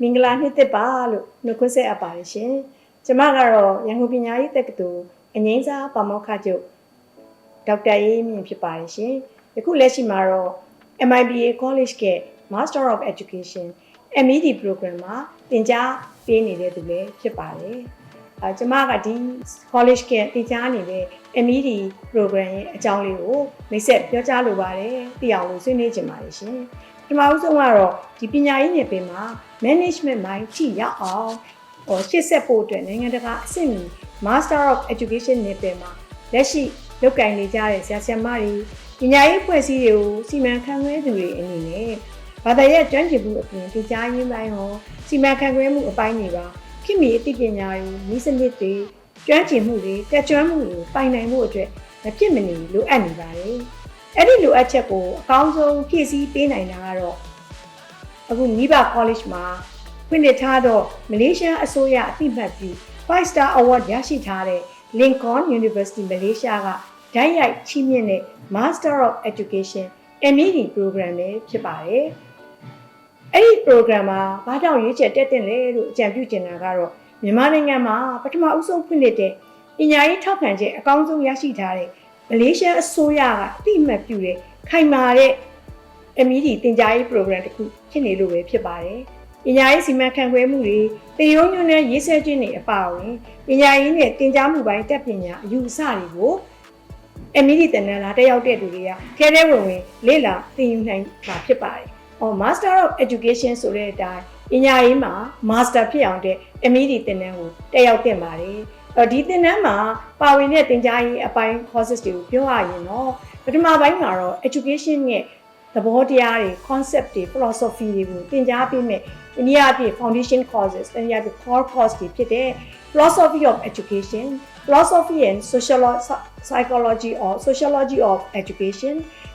မင်္ဂလာနှစ်သက်ပါလို့နှုတ်ခွန်းဆက်အပ်ပါတယ်ရှင်ကျမကတော့ရန်ကုန်ပညာရေးတက္ကသိုလ်အငိမ့်စာပါမောက္ခချုပ်ဒေါက်တာအေးမြင့်ဖြစ်ပါတယ်ရှင်ယခုလက်ရှိမှာတော့ MIBA College က Master of Education MED program မှာသင်ကြားပေးနေတဲ့သူလည်းဖြစ်ပါတယ် အဲကျမကဒီ college ကသင်ကြားနေတဲ့ MED program ရဲ့အကြောင်းလေးကိုမိတ်ဆက်ပြောကြားလိုပါတယ်သိအောင်လို့ဆွေးနွေးချင်ပါတယ်ရှင်ပထမဦးဆုံးကတော့ဒီပညာရေးနယ်ပယ်မှာ management mind ထိရောက်အောင်ဟောရှေ့ဆက်ဖို့အတွက်နိုင်ငံတကာအဆင့်မီ Master of Education နယ်ပယ်မှာလက်ရှိလုပ်ကိုင်နေကြတဲ့ဆရာဆရာမတွေပညာရေးဖွဲ့စည်းတွေကိုစီမံခန့်ခွဲသူတွေအနေနဲ့ဘာသာရဲ့ကျွမ်းကျင်မှုအပြင်ပညာရေးပိုင်းဟောစီမံခန့်ခွဲမှုအပိုင်းတွေပါ ခေတ်မီအသိပညာတွေနည်းစနစ်တွေကျွမ်းကျင်မှုတွေတက်ကြွမှုတွေပိုင်နိုင်မှုအတွက်မဖြစ်မနေလိုအပ်နေပါတယ်အဲ့ဒီလိုအပ်ချက်ကိုအကောင်းဆုံးဖြည့်ဆည်းပေးနိုင်တာကတော့အခုမိဘ college မှာဖွင့်လှစ်ထားတော့မလေးရှားအစိုးရအသိမှတ်ပြု 5 star award ရရှိထားတဲ့ Lincoln University Malaysia ကဓာတ်ရိုက်ချီးမြှင့်တဲ့ Master of Education MED program ပဲဖြစ်ပါတယ်။အဲ့ဒီ program မှာဘာကြောင့်ရွေးချယ်တက်တင်လဲလို့အကြံပြုချင်တာကတော့မြန်မာနိုင်ငံမှာပထမအဦးဆုံးဖွင့်လှစ်တဲ့ပညာရေးထောက်ခံချက်အကောင်းဆုံးရရှိထားတဲ့မလေးရှားအစိုးရကအတိအမှတ်ပြုတဲ့ခိုင်မာတဲ့ MED သင်ကြားရေး program တစ်ခုဖြစ်နေလို့ပဲဖြစ်ပါတယ်။ပညာရေးစီမံခန့်ခွဲမှုတွေတေရုံညွန်းနဲ့ရေးဆွဲခြင်းတွေအပါအဝင်ပညာရေးနဲ့သင်ကြားမှုပိုင်းတက်ပညာအယူအဆတွေကို MED တန်တန်းလာတက်ရောက်တဲ့သူတွေကခဲတဲ့ဝင်ဝင်လေ့လာသင်ယူနိုင်မှာဖြစ်ပါတယ်။ အော် Master of Education ဆိုတဲ့အတိုင်းပညာရေးမှာ Master ဖြစ်အောင်တဲ့ MED သင်တန်းကိုတက်ရောက်တင်ပါတယ်။အော်ဒီသင်တန်းမှာပါဝင်တဲ့သင်ကြားရေးအပိုင်း courses တွေကိုပြောရရင်တော့ပထမပိုင်းမှာတော့ education ရဲ့သဘောတရားတွေ concept တွေ philosophy တွေကိုသင်ကြားပေးမယ်။ဒီနည်းအားဖြင့် foundation courses တနည်းအားဖြင့် core course တွေဖြစ်တဲ့ philosophy of education philosophy and sociolo- psychology or sociology of education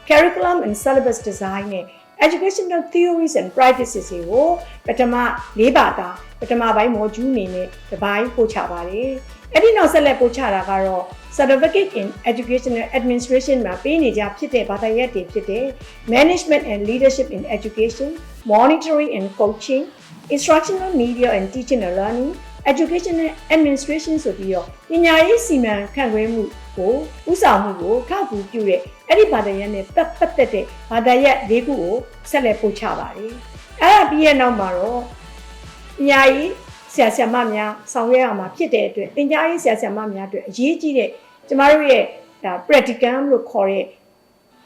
curriculum and syllabus design နဲ့ educational theories and practices တွေကိုပထမ၄ဘာသာပထမပိုင်း module အနေနဲ့တစ်ပိုင်းပို့ချပါတယ်။အဲ့ဒီနောက်ဆက်လက်ပို့ချတာကတော့ certificate in educational administration မှာပေးနေကြဖြစ်တဲ့ဘာသာရပ်တွေဖြစ်တဲ့ management and leadership in education monitoring and coaching instructional media and teaching and learning education and administration ဆိုပြီးတော့ပညာရေးစီမံခန့်ခွဲမှု ကိုဥဆောင်မှုကိုခောက်ကူပြုတဲ့အဲ့ဒီဘာသာရပ်နဲ့ပတ်ပတ်သက်တဲ့ဘာသာရပ်၄ခုကိုဆက်လက်ပို့ချပါတယ်။အဲ့ဒါပြီးရဲ့နောက်မှာတော့ပညာရေးဆရာဆရာမများဆောင်ရွက်ရမှာဖြစ်တဲ့အတွက်ပညာရေးဆရာဆရာမများအတွက်အရေးကြီးတဲ့ကျမတို့ရဲ့ဒါ practicum လို့ခေါ်တဲ့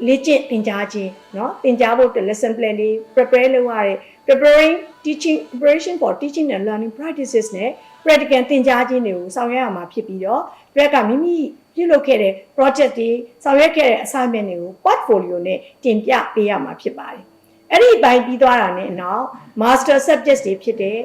လေ့ကျင့်သင်ကြားခြင်းเนาะသင်ကြားဖို့အတွက် lesson plan တွေ prepare လုပ်ရတဲ့ preparing teaching preparation for teaching and learning practices နဲ့ practical သင်ကြားခြင်းတွေကိုဆောင်ရွက်ရမှာဖြစ်ပြီးတော့တွက်ကမိမိ ပြုလုပ်ခဲ့တဲ့ project တွေဆောင်ရွက်ခဲ့တဲ့ assignment တွေကို portfolio နဲ့တင်ပြပေးရမှာဖြစ်ပါတယ်။အဲ့ဒီအပိုင်းပြီးသွားတာနဲ့အနောက် master subjects တွေဖြစ်တဲ့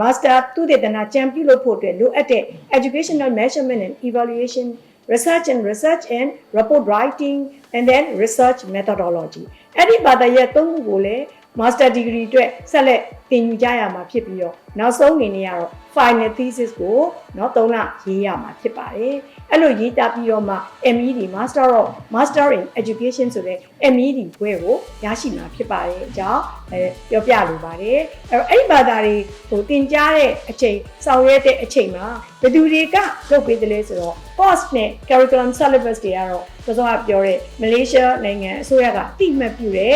master သူတေသနာကြံပြုလုပ်ဖို့အတွက်လိုအပ်တဲ့ educational measurement and evaluation research and research and report writing and then research methodology အဲ့ဒီဘာသာရပ်သုံးခုကိုလည်း master degree အတွက်ဆက်လက်သင်ယူကြရမှာဖြစ်ပြီးတော့နောက်ဆုံးအနေနဲ့ကတော့ final thesis ကိုเนาะ3လရေးရမှာဖြစ်ပါတယ်အဲ့လိုရေးသားပြီးတော့မှ MED Master of Master in Education ဆိုတဲ့ MED ဘွဲကိုရရှိမှာဖြစ်ပါတယ်အကြောင်းအဲပြောပြလိုပါတယ်အဲ့တော့အဲ့ဒီဘာသာတွေဟိုသင်ကြားတဲ့အချိန်ဆောင်ရွက်တဲ့အချိန်မှာဘယ်သူတွေကလုပ်ပေးတယ်လဲဆိုတော့ course နဲ့ curriculum syllabus တွေကတော့စောစောကပြောတဲ့မလေးရှားနိုင်ငံအစိုးရကအတိအမှတ်ပြုတဲ့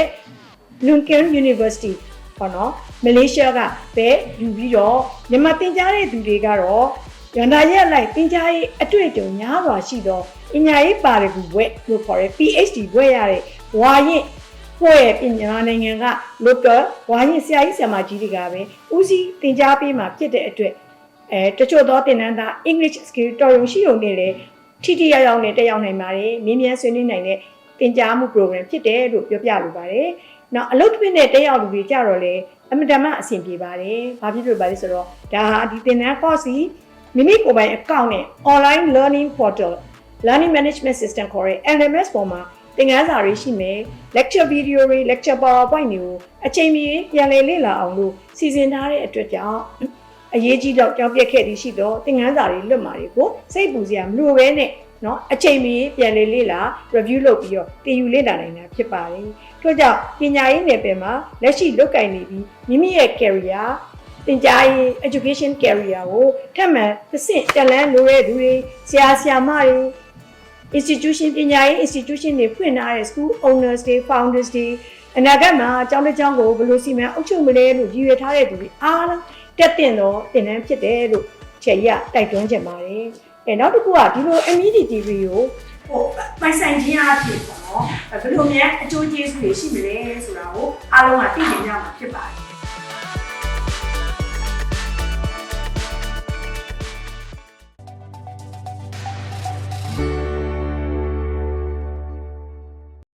Lincoln University ပေါ့နော်မလေးရှားကပဲယူပြီးတော့မြန်မာသင်ကြားတဲ့သူတွေကတော့ရန်နာရက်လိုက်သင်ကြားရေးအတွေ့အကြုံများစွာရှိသောပညာရေးပါရဂူဘွဲ့လို့ခေါ်တဲ့ PhD ဘွဲ့ရတဲ့ဝါရင်ဖွဲ့ရဲ့ပညာနိုင်ငံက local ဝါရင်ဆရာကြီးဆရာမကြီးတွေကပဲဦးစီးသင်ကြားပေးမှာဖြစ်တဲ့အတွက်အဲတချို့သောသင်တန်းသား English skill တော်ရုံရှိုံနဲ့လေထိထိရောက်ရောက်နဲ့တက်ရောက်နိုင်ပါတယ်မြင်းမြန်းဆွေးနွေးနိုင်တဲ့သင်ကြားမှု program ဖြစ်တယ်လို့ပြောပြလိုပါတယ် နောက်အလုပ်တစ်ပင်းနဲ့တက်ရောက်လူတွေကြတော့လေအမတမအဆင်ပြေပါတယ်။ဘာဖြစ်လို့ပါလဲဆိုတော့ဒါဟာဒီသင်တန်း course ကြီးမိမိကိုယ်ပိုင် account နဲ့ online learning portal learning management system ခေါ်တဲ့ LMS ပေါ်မှာသင်ခန်းစာတွေရှိမယ် lecture video တွေ lecture powerpoint တွေကိုအချိန်မီပြန်လည်လေ့လာအောင်လို့စီစဉ်ထားတဲ့အတွက်ကြောင့်အရေးကြီးတော့ကြောက်ပြက်ခဲ့သည်ရှိတော့သင်ခန်းစာတွေလွတ်မာတွေကိုစိတ်ပူစရာမလိုဘဲနဲ့ เนาะအချိန်မီပြန်လေလေ့လာ review လုပ်ပြီးတော့တင်ယူလေ့လာနိုင်တာဖြစ်ပါတယ်။ထို့ကြောင့်ပညာရေးနယ်ပယ်မှာလက်ရှိလုပ်ကင်နေပြီးမိမိရဲ့ career သင်ကြားရေး education career ကိုထပ်မံတစ်ဆင့်တက်လန်းလိုတဲ့သူတွေဆရာဆရာမတွေ institution ပညာရေး institution တွေဖွင့်ထားတဲ့ school owners တွေ founders တွေအနာဂတ်မှာအကြောင်းတစ်ကြောင်းကိုဘယ်လိုစီမံအုပ်ချုပ်မလဲလို့ရည်ရွယ်ထားတဲ့သူတွေအားလုံးတက်တင်တော့တင်တန်းဖြစ်တယ်လို့ခြေရတိုက်တွန်းချင်ပါတယ်။ အဲနောက်တစ်ခုကဒီလို MED TV ကိုဟိုပိုင်ဆိုင်ခြင်းအဖြစ်ပေါ့နော်ဘယ်လိုများအကျိုးကျေးဇူးတွေရှိမလဲဆိုတာကိုအားလုံးကသိနေကြမှာဖြစ်ပါတယ်